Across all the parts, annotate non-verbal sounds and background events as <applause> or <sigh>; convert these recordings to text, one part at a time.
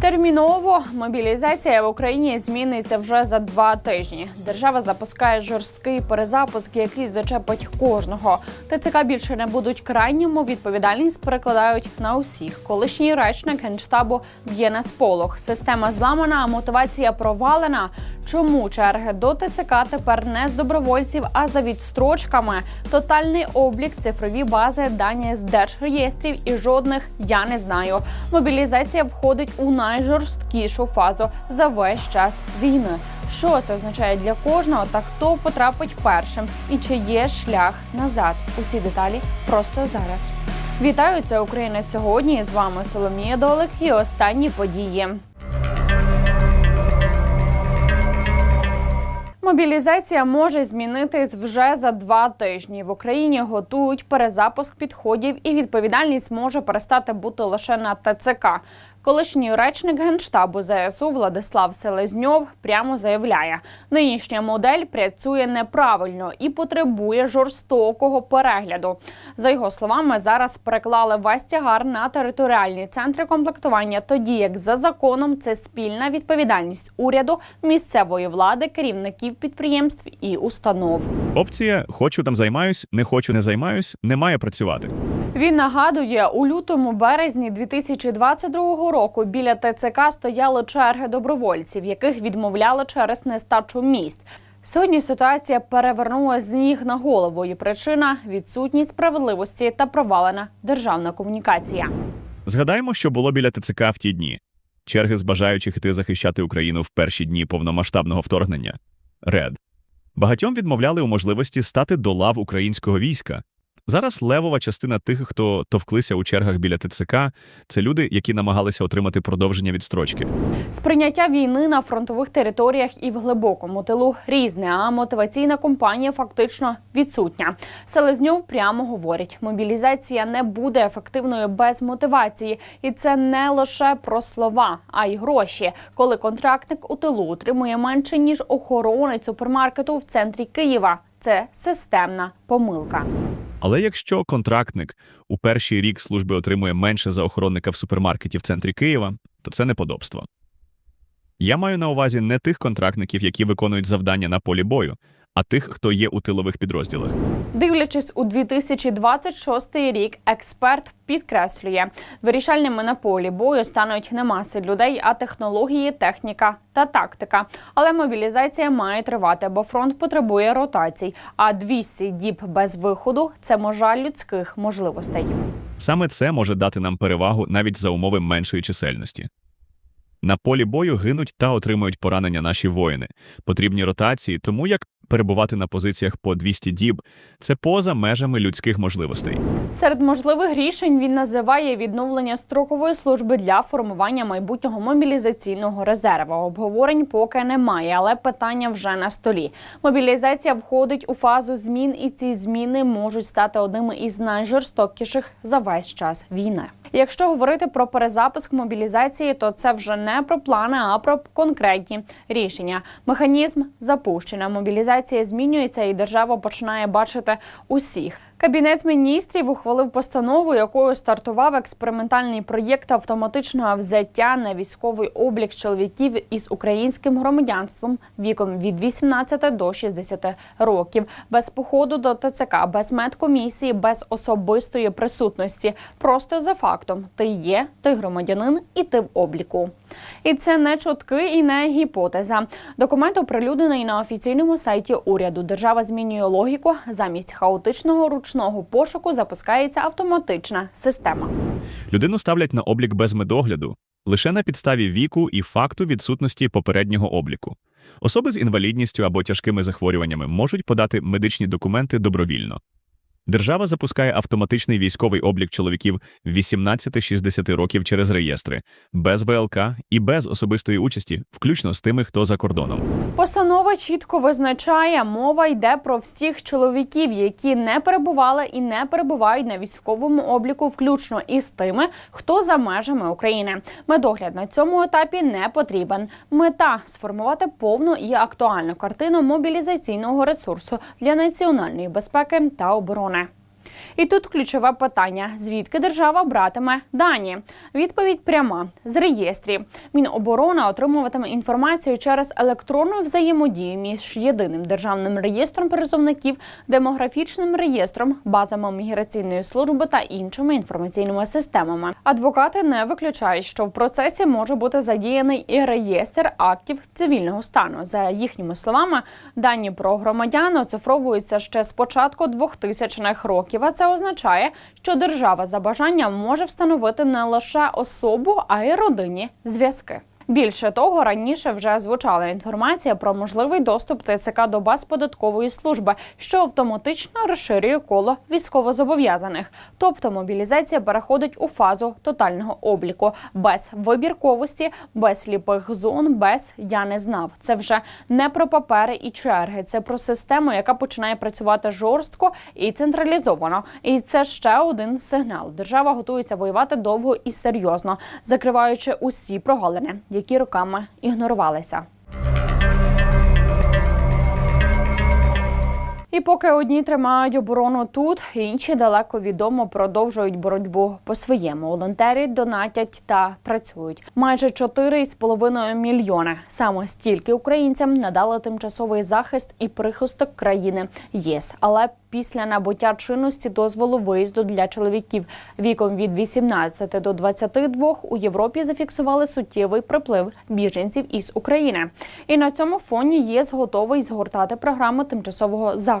Терміново мобілізація в Україні зміниться вже за два тижні. Держава запускає жорсткий перезапуск, який зачепить кожного. ТЦК більше не будуть крайньому. Відповідальність перекладають на усіх. Колишній речник генштабу б'є на сполох. Система зламана, а мотивація провалена. Чому черги до ТЦК тепер не з добровольців, а за відстрочками? Тотальний облік, цифрові бази, дані з держреєстрів і жодних я не знаю. Мобілізація входить у найжорсткішу фазу за весь час війни. Що це означає для кожного та хто потрапить першим? І чи є шлях назад? Усі деталі просто зараз. Вітаю, це Україна сьогодні. З вами Соломія Долик і останні події. Мобілізація може змінитись вже за два тижні. В Україні готують перезапуск підходів, і відповідальність може перестати бути лише на ТЦК. Колишній речник генштабу ЗСУ Владислав Селезньов прямо заявляє: нинішня модель працює неправильно і потребує жорстокого перегляду. За його словами, зараз переклали весь тягар на територіальні центри комплектування, тоді як за законом це спільна відповідальність уряду, місцевої влади, керівників підприємств і установ. Опція хочу там займаюсь, не хочу не займаюсь, не має працювати. Він нагадує, у лютому березні 2022 року біля ТЦК стояли черги добровольців, яких відмовляли через нестачу місць. Сьогодні ситуація перевернулася з ніг на голову, і причина відсутність справедливості та провалена державна комунікація. Згадаємо, що було біля ТЦК в ті дні. Черги з бажаючих іти захищати Україну в перші дні повномасштабного вторгнення. РЕД. Багатьом відмовляли у можливості стати до лав українського війська. Зараз левова частина тих, хто товклися у чергах біля ТЦК, це люди, які намагалися отримати продовження відстрочки. Сприйняття війни на фронтових територіях і в глибокому тилу різне, а мотиваційна компанія фактично відсутня. Селезньов прямо говорить: мобілізація не буде ефективною без мотивації, і це не лише про слова, а й гроші. Коли контрактник у тилу отримує менше ніж охоронець супермаркету в центрі Києва. Це системна помилка. Але якщо контрактник у перший рік служби отримує менше за охоронника в супермаркеті в центрі Києва, то це неподобство. Я маю на увазі не тих контрактників, які виконують завдання на полі бою, а тих, хто є у тилових підрозділах. Дивлячись у 2026 рік, експерт підкреслює, вирішальними на полі бою стануть не маси людей, а технології, техніка та тактика. Але мобілізація має тривати, бо фронт потребує ротацій. А 200 діб без виходу це межа людських можливостей. Саме це може дати нам перевагу навіть за умови меншої чисельності. На полі бою гинуть та отримують поранення наші воїни. Потрібні ротації, тому як перебувати на позиціях по 200 діб це поза межами людських можливостей. Серед можливих рішень він називає відновлення строкової служби для формування майбутнього мобілізаційного резерву. Обговорень поки немає, але питання вже на столі. Мобілізація входить у фазу змін, і ці зміни можуть стати одними із найжорстокіших за весь час війни. Якщо говорити про перезапуск мобілізації, то це вже не про плани, а про конкретні рішення. Механізм запущена. Мобілізація змінюється, і держава починає бачити усіх. Кабінет міністрів ухвалив постанову, якою стартував експериментальний проєкт автоматичного взяття на військовий облік чоловіків із українським громадянством віком від 18 до 60 років, без походу до ТЦК, без медкомісії, без особистої присутності. Просто за фактом ти є, ти громадянин і ти в обліку. І це не чутки і не гіпотеза. Документ оприлюднений на офіційному сайті уряду. Держава змінює логіку. Замість хаотичного ручного пошуку запускається автоматична система. Людину ставлять на облік без медогляду лише на підставі віку і факту відсутності попереднього обліку. Особи з інвалідністю або тяжкими захворюваннями можуть подати медичні документи добровільно. Держава запускає автоматичний військовий облік чоловіків 18-60 років через реєстри, без ВЛК і без особистої участі, включно з тими, хто за кордоном. Постанова чітко визначає, мова йде про всіх чоловіків, які не перебували і не перебувають на військовому обліку, включно із тими, хто за межами України. Медогляд на цьому етапі не потрібен. Мета сформувати повну і актуальну картину мобілізаційного ресурсу для національної безпеки та оборони. І тут ключове питання: звідки держава братиме дані? Відповідь пряма з реєстрів. Міноборони отримуватиме інформацію через електронну взаємодію між єдиним державним реєстром призовників, демографічним реєстром, базами міграційної служби та іншими інформаційними системами. Адвокати не виключають, що в процесі може бути задіяний і реєстр актів цивільного стану. За їхніми словами, дані про громадян оцифровуються ще з початку 2000-х років. А це означає, що держава за бажанням може встановити не лише особу, а й родинні зв'язки. Більше того, раніше вже звучала інформація про можливий доступ ТЦК до баз податкової служби, що автоматично розширює коло військовозобов'язаних. Тобто мобілізація переходить у фазу тотального обліку без вибірковості, без сліпих зон, без я не знав. Це вже не про папери і черги. Це про систему, яка починає працювати жорстко і централізовано. І це ще один сигнал. Держава готується воювати довго і серйозно, закриваючи усі прогалини, які роками ігнорувалися. І поки одні тримають оборону тут, інші далеко відомо продовжують боротьбу по своєму. Волонтери донатять та працюють. Майже 4,5 мільйони. Саме стільки українцям надали тимчасовий захист і прихисток країни ЄС. Але після набуття чинності дозволу виїзду для чоловіків віком від 18 до 22 у Європі зафіксували суттєвий приплив біженців із України. І на цьому фоні ЄС готовий згортати програму тимчасового захисту.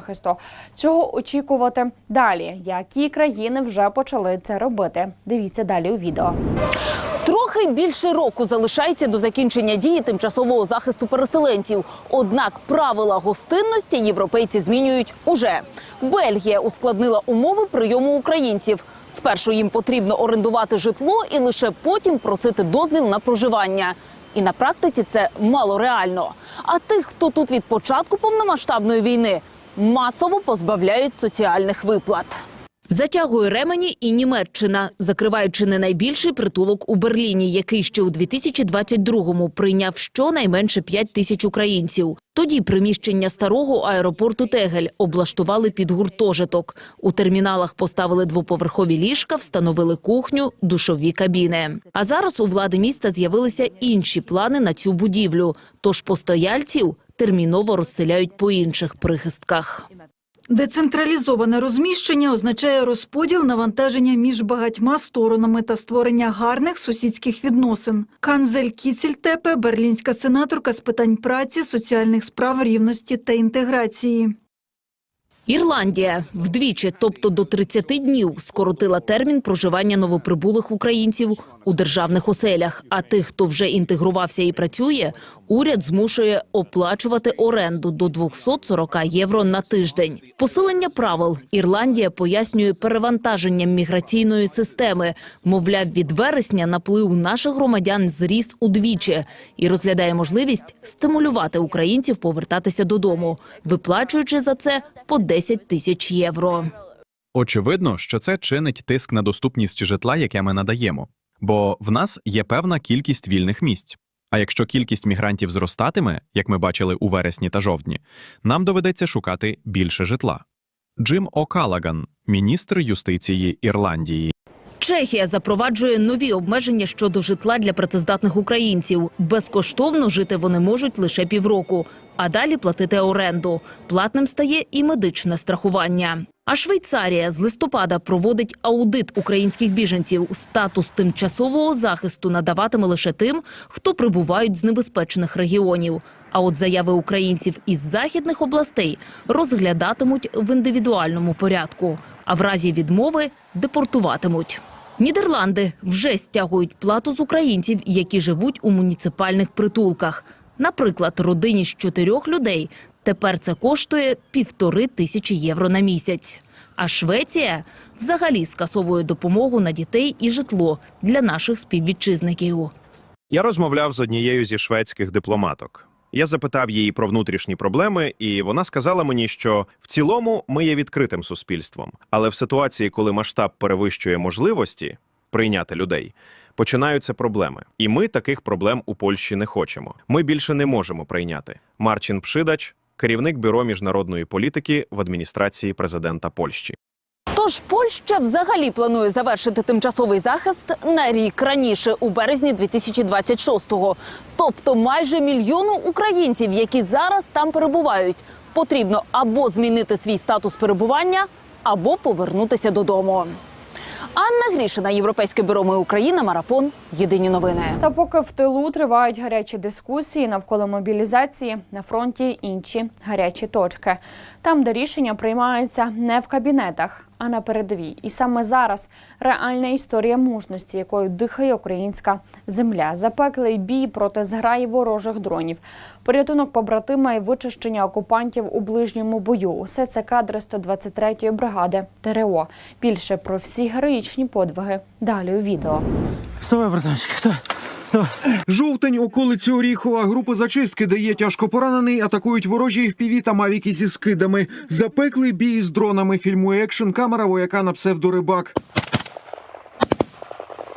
Чого очікувати далі? Які країни вже почали це робити? Дивіться далі у відео. Трохи більше року залишається до закінчення дії тимчасового захисту переселенців. Однак правила гостинності європейці змінюють уже. Бельгія ускладнила умови прийому українців. Спершу їм потрібно орендувати житло і лише потім просити дозвіл на проживання. І на практиці це мало реально. А тих, хто тут від початку повномасштабної війни, масово позбавляють соціальних виплат. Затягує ремені і Німеччина, закриваючи не найбільший притулок у Берліні, який ще у 2022-му прийняв щонайменше 5 тисяч українців. Тоді приміщення старого аеропорту Тегель облаштували під гуртожиток. У терміналах поставили двоповерхові ліжка, встановили кухню, душові кабіни. А зараз у влади міста з'явилися інші плани на цю будівлю. Тож постояльців терміново розселяють по інших прихистках. Децентралізоване розміщення означає розподіл навантаження між багатьма сторонами та створення гарних сусідських відносин. Канзель Кіцельтепе – берлінська сенаторка з питань праці, соціальних справ, рівності та інтеграції. Ірландія вдвічі, тобто до 30 днів, скоротила термін проживання новоприбулих українців у державних оселях. А тих, хто вже інтегрувався і працює, уряд змушує оплачувати оренду до 240 євро на тиждень. Посилення правил Ірландія пояснює перевантаженням міграційної системи. Мовляв, від вересня наплив наших громадян зріс удвічі і розглядає можливість стимулювати українців повертатися додому, виплачуючи за це по 10 тисяч євро. Очевидно, що це чинить тиск на доступність житла, яке ми надаємо. Бо в нас є певна кількість вільних місць. А якщо кількість мігрантів зростатиме, як ми бачили у вересні та жовтні, нам доведеться шукати більше житла. Джим О'Калаган, міністр юстиції Ірландії. Чехія запроваджує нові обмеження щодо житла для працездатних українців. Безкоштовно жити вони можуть лише півроку, а далі платити оренду. Платним стає і медичне страхування. А Швейцарія з листопада проводить аудит українських біженців. Статус тимчасового захисту надаватиме лише тим, хто прибувають з небезпечних регіонів. А от заяви українців із західних областей розглядатимуть в індивідуальному порядку, а в разі відмови депортуватимуть. Нідерланди вже стягують плату з українців, які живуть у муніципальних притулках. Наприклад, родині з чотирьох людей тепер це коштує півтори тисячі євро на місяць. А Швеція взагалі скасовує допомогу на дітей і житло для наших співвітчизників. Я розмовляв з однією зі шведських дипломаток. Я запитав її про внутрішні проблеми, і вона сказала мені, що в цілому ми є відкритим суспільством, але в ситуації, коли масштаб перевищує можливості прийняти людей, починаються проблеми. І ми таких проблем у Польщі не хочемо. Ми більше не можемо прийняти. Марчин Пшидач, керівник бюро міжнародної політики в адміністрації президента Польщі. Тож Польща взагалі планує завершити тимчасовий захист на рік раніше, у березні 2026-го. Тобто майже мільйону українців, які зараз там перебувають, потрібно або змінити свій статус перебування, або повернутися додому. Анна Грішина, Європейське бюро Ми Україна, марафон. Єдині новини. Та поки в тилу тривають гарячі дискусії навколо мобілізації, на фронті інші гарячі точки. Там, де рішення приймаються не в кабінетах, а на передовій. І саме зараз реальна історія мужності, якою дихає українська земля. Запеклий бій проти зграї ворожих дронів, порятунок побратима і вичищення окупантів у ближньому бою. Усе це кадри 123-ї бригади ТРО. Більше про всі героїчні подвиги далі у відео. Вставай, братанчик. <laughs> Жовтень, околиці Оріхова. Групи зачистки, де є тяжко поранений, атакують ворожі FPV та мавіки зі скидами. Запеклий бій з дронами. Фільмує екшн камера вояка на псевдорибак.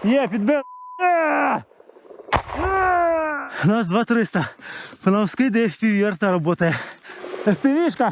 Є, підбив. Нас 2300. По нам скиди FPV арта работає. FPV-шка.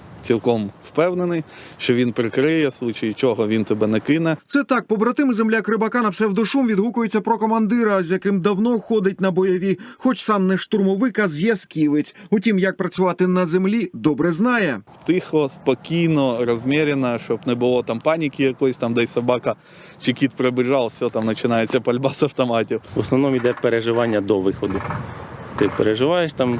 цілком впевнений, що він прикриє, в случаї чого він тебе не кине. Це так, побратим земляк рибака на псевдошум відгукується про командира, з яким давно ходить на бойові, хоч сам не штурмовик, а зв'язківець. Утім, як працювати на землі, добре знає. Тихо, спокійно, розмірено, щоб не було там паніки якоїсь, там десь собака чи кіт прибіжав, все там починається пальба з автоматів. В основному йде переживання до виходу. Ти переживаєш там,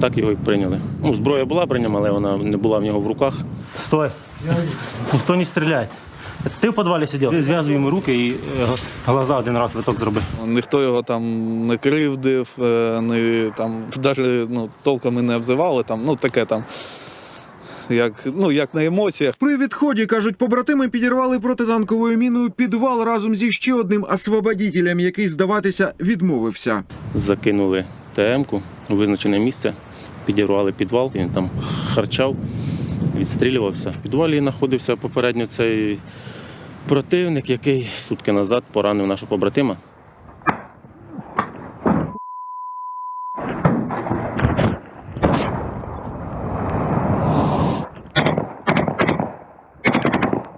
Так його і прийняли. Ну, зброя була при ньому, але вона не була в нього в руках. Стой. Ніхто не стріляє. Ти в підвалі сидів, зв'язуй йому руки і е, глаза один раз виток зроби. Ніхто його там не кривдив, е, не там навіть ну, толком і не обзивали. Там, ну таке там, як, ну, як на емоціях. При відході, кажуть, побратими підірвали протитанковою міною підвал разом зі ще одним освободітелем, який здаватися відмовився. Закинули ТМ-ку визначене місце, підірвали підвал, він там харчав, відстрілювався. В підвалі знаходився попередньо цей противник, який сутки назад поранив нашого побратима.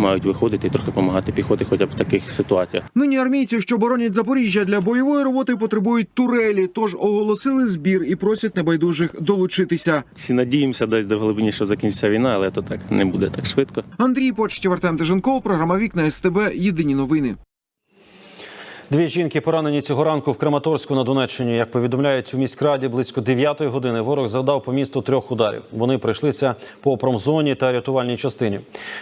мають виходити і трохи допомагати піхоті, хоча б в таких ситуаціях. Нині армійці, що боронять Запоріжжя для бойової роботи, потребують турелі, тож оголосили збір і просять небайдужих долучитися. Всі надіємося десь до глибині, що закінчиться війна, але то так не буде так швидко. Андрій Почтів, Артем Деженков, програма Вікна СТБ. Єдині новини. Дві жінки поранені цього ранку в Краматорську на Донеччині. Як повідомляють у міськраді, близько 9 години ворог завдав по місту трьох ударів. Вони прийшлися по промзоні та рятувальній частині.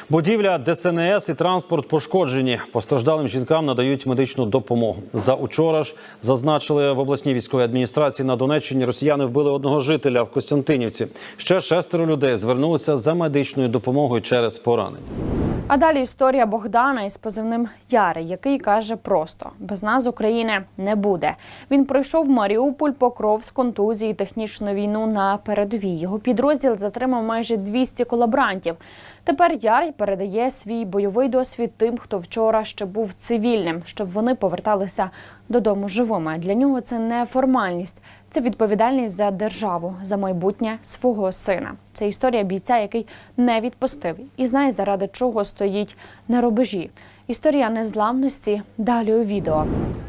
Будівля ДСНС і транспорт пошкоджені. Постраждалим жінкам надають медичну допомогу. За учора ж зазначили в обласній військовій адміністрації на Донеччині. Росіяни вбили одного жителя в Костянтинівці. Ще шестеро людей звернулися за медичною допомогою через поранення. А далі історія Богдана із позивним Яри, який каже просто: без нас України не буде. Він пройшов Маріуполь, Покровськ, контузії, технічну війну на передовій. Його підрозділ затримав майже 200 колаборантів. Тепер Яр передає свій бойовий досвід тим, хто вчора ще був цивільним, щоб вони поверталися додому живими. Для нього це не формальність, це відповідальність за державу, за майбутнє свого сина. Це історія бійця, який не відпустив і знає, заради чого стоїть на рубежі. Історія незламності далі у відео.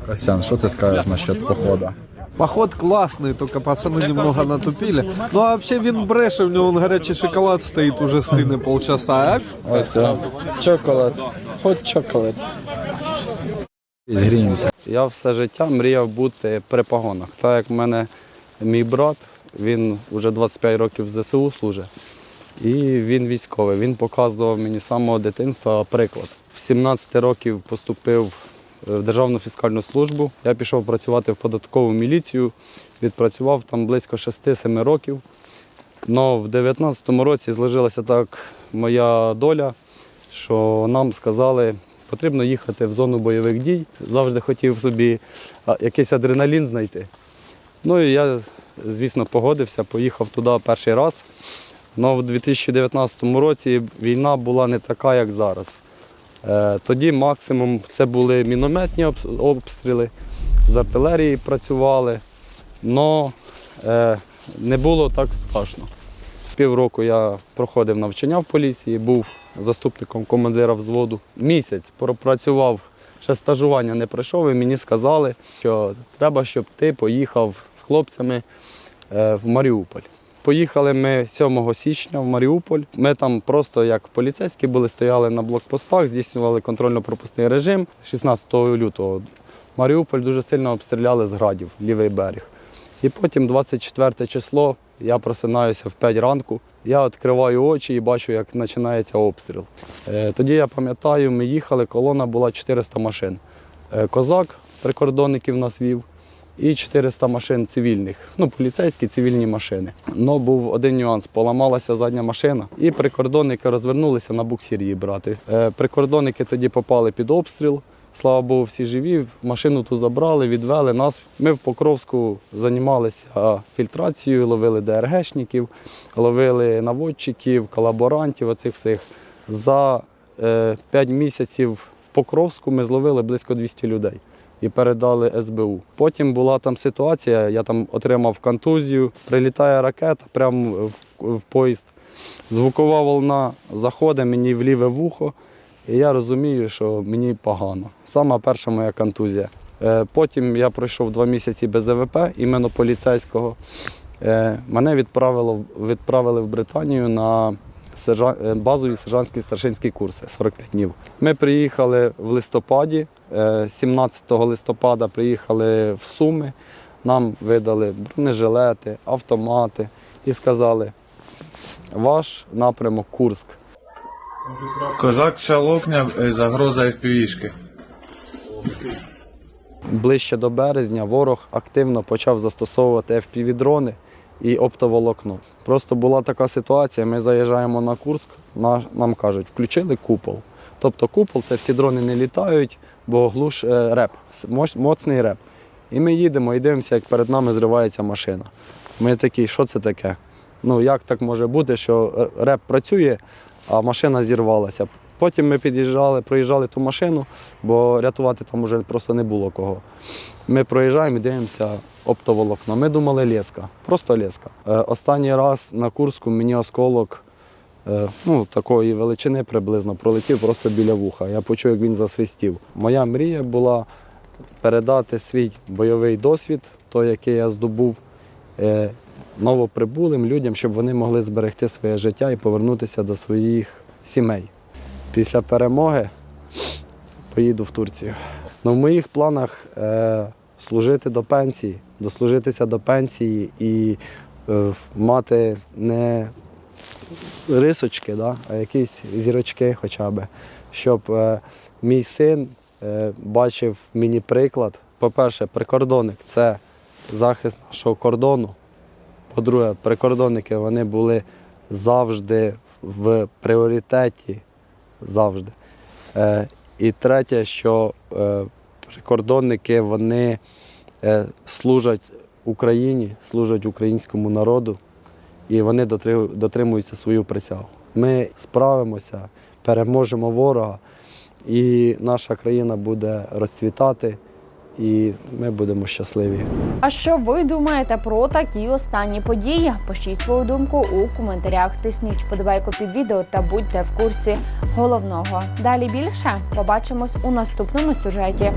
Костян, что ты скажешь насчет похода? Поход классный, только пацаны немного натупили. Ну а вообще він бреше, в нього он горячий шоколад стоит уже стыны полчаса. А Ось це. Чоколад. Хоч чоколад. Згріємося. Я все життя мріяв бути при погонах. Так як в мене мій брат, він вже 25 років в ЗСУ служить, і він військовий. Він показував мені з самого дитинства приклад. В 17 років поступив в Державну фіскальну службу. Я пішов працювати в податкову міліцію, відпрацював там близько 6-7 років. Но в 19-му році зложилася так моя доля, що нам сказали, потрібно їхати в зону бойових дій. Завжди хотів собі якийсь адреналін знайти. Ну і я, звісно, погодився, поїхав туди перший раз. Але в 2019 році війна була не така, як зараз. Е, Тоді максимум це були мінометні обстріли, з артилерії працювали, але не було так страшно. Півроку я проходив навчання в поліції, був заступником командира взводу. Місяць пропрацював, ще стажування не пройшов, і мені сказали, що треба, щоб ти поїхав з хлопцями е, в Маріуполь. Поїхали ми 7 січня в Маріуполь. Ми там просто як поліцейські були, стояли на блокпостах, здійснювали контрольно-пропускний режим. 16 лютого Маріуполь дуже сильно обстріляли з градів, лівий берег. І потім 24 число я просинаюся в 5 ранку. Я відкриваю очі і бачу, як починається обстріл. Е, Тоді я пам'ятаю, ми їхали, колона була 400 машин. Е, Козак прикордонників нас вів і 400 машин цивільних, ну поліцейські цивільні машини. Но був один нюанс: поламалася задня машина, і прикордонники розвернулися на буксір її брати. Е, Прикордонники тоді попали під обстріл. Слава Богу, всі живі. Машину ту забрали, відвели нас. Ми в Покровську займалися фільтрацією, ловили ДРГшників, ловили наводчиків, колаборантів, оцих всіх. За е, 5 місяців в Покровську ми зловили близько 200 людей і передали СБУ. Потім була там ситуація, я там отримав контузію, прилітає ракета прямо в поїзд. Звукова волна заходить мені в ліве вухо, і я розумію, що мені погано. Сама перша моя контузія. Е, Потім я пройшов два місяці без ЕВП, іменно поліцейського. Е, Мене відправило, відправили в Британію на е, базові сержантські старшинські курси 45 днів. Ми приїхали в листопаді, е, 17 листопада приїхали в Суми. Нам видали бронежилети, автомати і сказали, ваш напрямок Курськ. Козак Шалокня, загроза FPV-шки. Ближче до березня ворог активно почав застосовувати FPV-дрони і оптоволокно. Просто була така ситуація, ми заїжджаємо на Курськ, на- нам кажуть, включили купол. Тобто купол це всі дрони не літають, бо глуш е, реп, моцний реп. І ми їдемо і дивимося, як перед нами зривається машина. Ми такі, що це таке? Ну як так може бути, що е, реп працює, машина зірвалася. Потім ми під'їжджали, проїжджали ту машину, бо рятувати там вже просто не було кого. Ми проїжджаємо і дивимося оптоволокно. Ми думали леска, просто леска. Е, Останній раз на Курську мені осколок е, ну, такої величини приблизно пролетів просто біля вуха. Я почув, як він засвистів. Моя мрія була передати свій бойовий досвід, той, який я здобув, е, новоприбулим людям, щоб вони могли зберегти своє життя і повернутися до своїх сімей. Після перемоги поїду в Турцію. Ну, в моїх планах е, служити до пенсії, дослужитися до пенсії і е, мати не рисочки, да, а якісь зірочки хоча б, щоб е, мій син е, бачив мені приклад. По-перше, прикордонник це захист нашого кордону. По-друге, прикордонники вони були завжди в пріоритеті. Завжди. Е, і третє, що е, прикордонники вони е, служать Україні, служать українському народу, і вони дотримуються свою присягу. Ми справимося, переможемо ворога, і наша країна буде розцвітати, і ми будемо щасливі. А що ви думаєте про такі останні події? Пишіть свою думку у коментарях. Тисніть вподобайку під відео та будьте в курсі головного. Далі більше побачимось у наступному сюжеті.